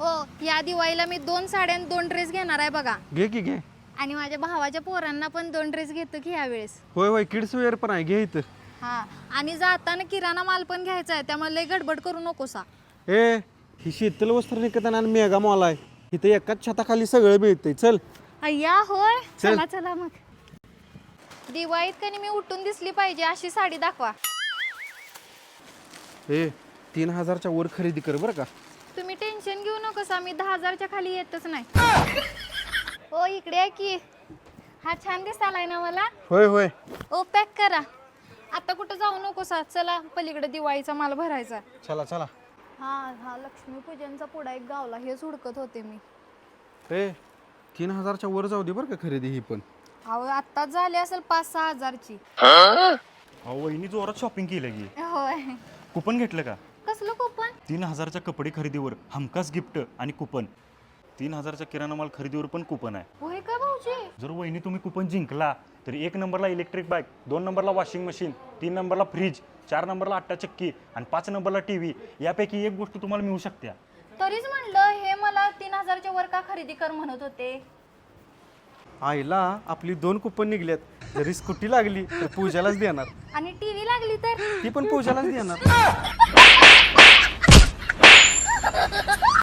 हो या दिवाळीला मी दोन साड्या आणि दोन ड्रेस घेणार आहे बघा. घे की घे. आणि माझ्या भावाच्या पोरांना पण दोन ड्रेस घेतो की यावेळेस होय होय किड्स वेअर पण आहे घे इथं. हा आणि जाताना किराणा माल पण घ्यायचा आहे त्यामुळे लय गडबड करू नकोसा ए ही शीतल वस्त्र निकेतन आणि मेगा मॉल आहे. इथं एकाच छताखाली सगळं मिळतंय. चल. अय्या होय. चल. चला चला मग. दिवाळीत कधी मी उठून दिसली पाहिजे अशी साडी दाखवा. ए तीन हजारच्या वर खरेदी कर बरं का. तुम्ही नकोसा मी दहा हजारच्या खाली येतच नाही. ओ इकडे आहे की. हा छान दिसालाय ना मला. होय होय. ओ पॅक करा. आता कुठं जाऊ नकोसा? चला पलीकडे दिवाळीचा माल भरायचा. चला चला. हा हा लक्ष्मीपूजनचा पुढा एक गावला. हेच हुडकत होते मी. ए तीन हजारच्या वर जाऊ दे बरं का खरेदी ही पण. अहो आत्ताच झाली असेल पाच सहा हजारची अहो वहिनी जोरात शॉपिंग केलं की. होय. कुपन घेतलं का? कसलं कुपन तीन हजारच्या कपडे खरेदीवर हमखास गिफ्ट आणि कुपन. तीन हजारच्या किराणा माल खरेदीवर पण कुपन आहे. होय का भाऊजी? जर वहिनी तुम्ही कुपन जिंकला तर एक नंबरला इलेक्ट्रिक बाईक दोन नंबरला वॉशिंग मशीन तीन नंबरला फ्रीज चार नंबरला अट्टा चक्की आणि पाच नंबरला टी व्ही यापैकी एक गोष्ट तुम्हाला मिळू शकते तरीच म्हणलं हे मला तीन हजारच्या वर का खरेदी कर म्हणत होते? आईला आपली दोन कुपन निघल्यात जरी स्कूटी लागली तर पूजालाच देणार. आणि टीव्ही लागली तर? ती पण पूजालाच देणार.